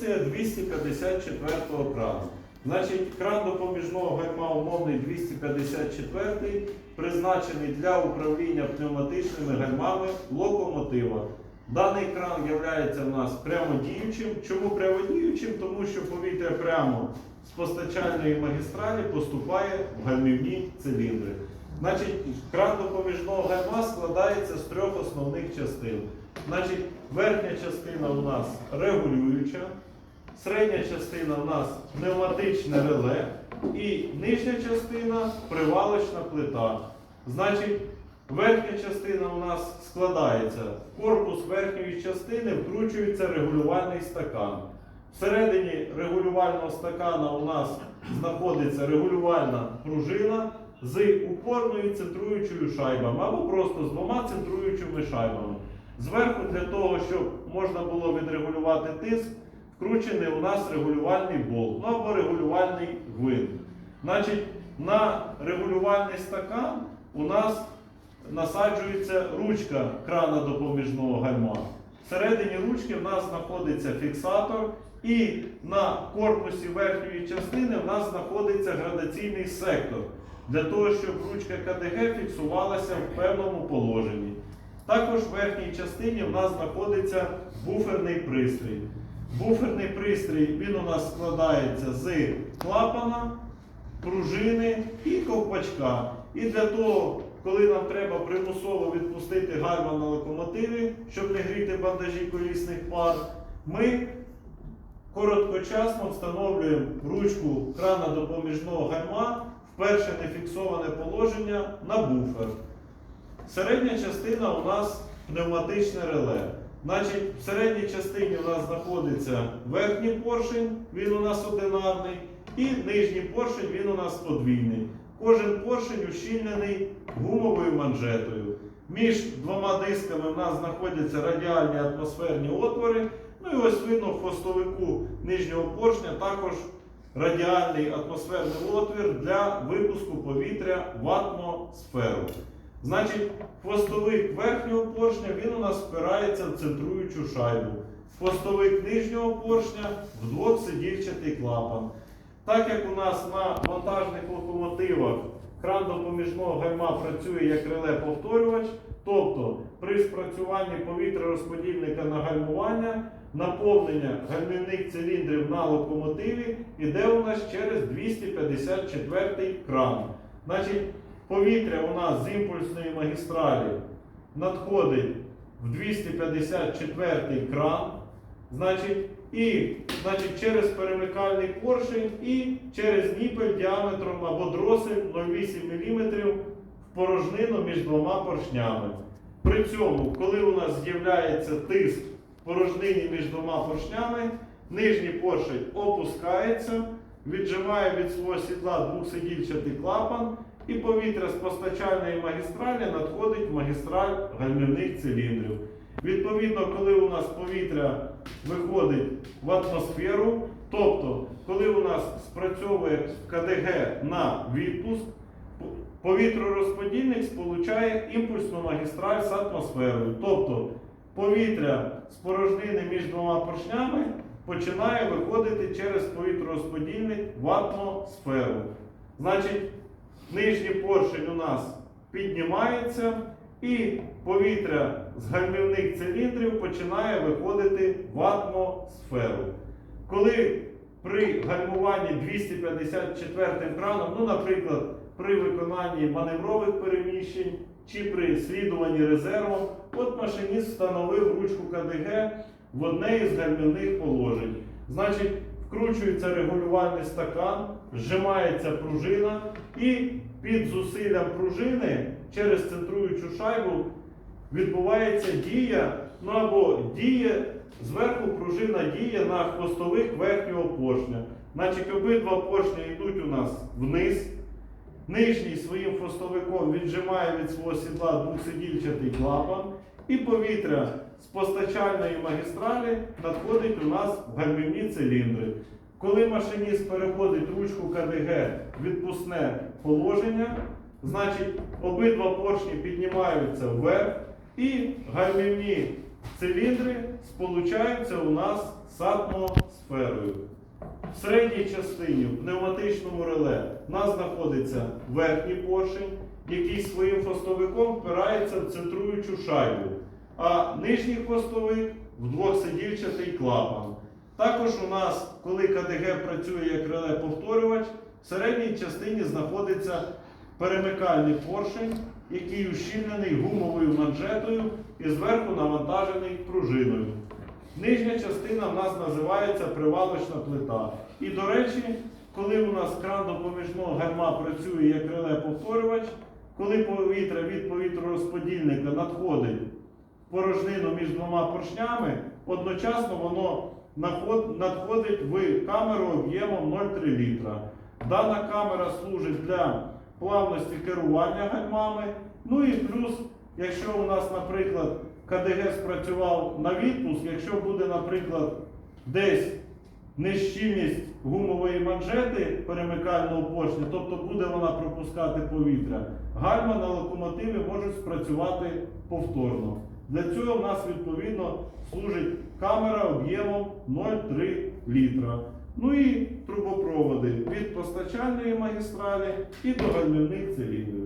Інструкція 254 крану. Значить, кран допоміжного гальма умовний 254 призначений для управління пневматичними гальмами локомотива. Даний кран є в нас прямодіючим. Чому прямодіючим? Тому що повітря прямо з постачальної магістралі поступає в гальмівні циліндри. Значить, кран допоміжного гальма складається з трьох основних частин. Значить, верхня частина у нас регулююча, середня частина у нас пневматичне реле і нижня частина привалочна плита. Значить, верхня частина у нас складається. В корпус верхньої частини вкручується регулювальний стакан. Всередині регулювального стакана у нас знаходиться регулювальна пружина з упорною центруючою шайбами або просто з двома центруючими шайбами. Зверху для того, щоб можна було відрегулювати тиск, вкручений у нас регулювальний болт ну, або регулювальний гвинт. Значить, на регулювальний стакан у нас насаджується ручка крана допоміжного гальма. Всередині ручки в нас знаходиться фіксатор, і на корпусі верхньої частини в нас знаходиться градаційний сектор для того, щоб ручка КДГ фіксувалася в певному положенні. Також в верхній частині в нас знаходиться буферний пристрій. Буферний пристрій він у нас складається з клапана, пружини і ковпачка. І для того, коли нам треба примусово відпустити гальма на локомотиві, щоб не гріти бандажі колісних пар, ми короткочасно встановлюємо ручку крана допоміжного гальма в перше нефіксоване положення на буфер. Середня частина у нас пневматичне реле. Значить, в середній частині у нас знаходиться верхній поршень, він у нас одинарний, і нижній поршень він у нас подвійний. Кожен поршень ущільнений гумовою манжетою. Між двома дисками в нас знаходяться радіальні атмосферні отвори. Ну і ось видно в хвостовику нижнього поршня також радіальний атмосферний отвір для випуску повітря в атмосферу. Значить, хвостовик верхнього поршня він у нас впирається в центруючу шайбу. Хвостовик нижнього поршня в двохсидільчатий клапан. Так як у нас на вантажних локомотивах кран допоміжного гальма працює як реле-повторювач, тобто при спрацюванні повітря-розподільника на гальмування наповнення гальмівних циліндрів на локомотиві йде у нас через 254 кран. Значить, повітря у нас з імпульсної магістралі надходить в 254 кран. Значить, і значить, через перемикальний поршень і через ніпель діаметром або дросель 0,8 мм в порожнину між двома поршнями. При цьому, коли у нас з'являється тиск в порожнині між двома поршнями, нижній поршень опускається, віджимає від свого сідла двохсидільчатий клапан, і повітря з постачальної магістралі надходить в магістраль гальмівних циліндрів. Відповідно, коли у нас повітря виходить в атмосферу, тобто, коли у нас спрацьовує КДГ на відпуск, повітророзподільник сполучає імпульсну магістраль з атмосферою. Тобто повітря з порожнини між двома поршнями починає виходити через повітророзподільник в атмосферу. Значить, нижній поршень у нас піднімається і повітря з гальмівних циліндрів починає виходити в атмосферу. Коли при гальмуванні 254 краном, ну, наприклад, при виконанні маневрових переміщень чи при слідуванні резервом, от машиніст встановив ручку КДГ в одне із гальмівних положень. Значить, вкручується регулювальний стакан, зжимається пружина і під зусиллям пружини через центруючу шайбу відбувається дія, ну або діє, зверху пружина діє на хвостових верхнього поршня. Значить, обидва поршні йдуть у нас вниз. Нижній своїм хвостовиком віджимає від свого сідла двохсидільчатий клапан, і повітря з постачальної магістралі надходить у нас в гальмівні циліндри. Коли машиніст переводить ручку КДГ в відпускне положення, значить обидва поршні піднімаються вверх і гальмівні циліндри сполучаються у нас з атмосферою. В середній частині, в пневматичному реле, у нас знаходиться верхній поршень, який своїм хвостовиком впирається в центруючу шайбу, а нижній хвостовик в двохсидільчатий клапан. Також у нас, коли КДГ працює як реле-повторювач, в середній частині знаходиться перемикальний поршень, який ущільнений гумовою манжетою і зверху навантажений пружиною. Нижня частина в нас називається привалочна плита. І, до речі, коли у нас кран допоміжного гальма працює як реле-повторювач, коли повітря від повітророзподільника надходить порожнину між двома поршнями, одночасно воно надходить в камеру об'ємом 0,3 літра. Дана камера служить для плавності керування гальмами. Ну і плюс, якщо у нас, наприклад, КДГ спрацював на відпуск, якщо буде, наприклад, десь нещільність гумової манжети перемикального поршня, тобто буде вона пропускати повітря, гальма на локомотиві можуть спрацювати повторно. Для цього в нас відповідно служить камера об'ємом 0,3 літра. Ну і трубопроводи від постачальної магістралі і до гальмівних циліндрів.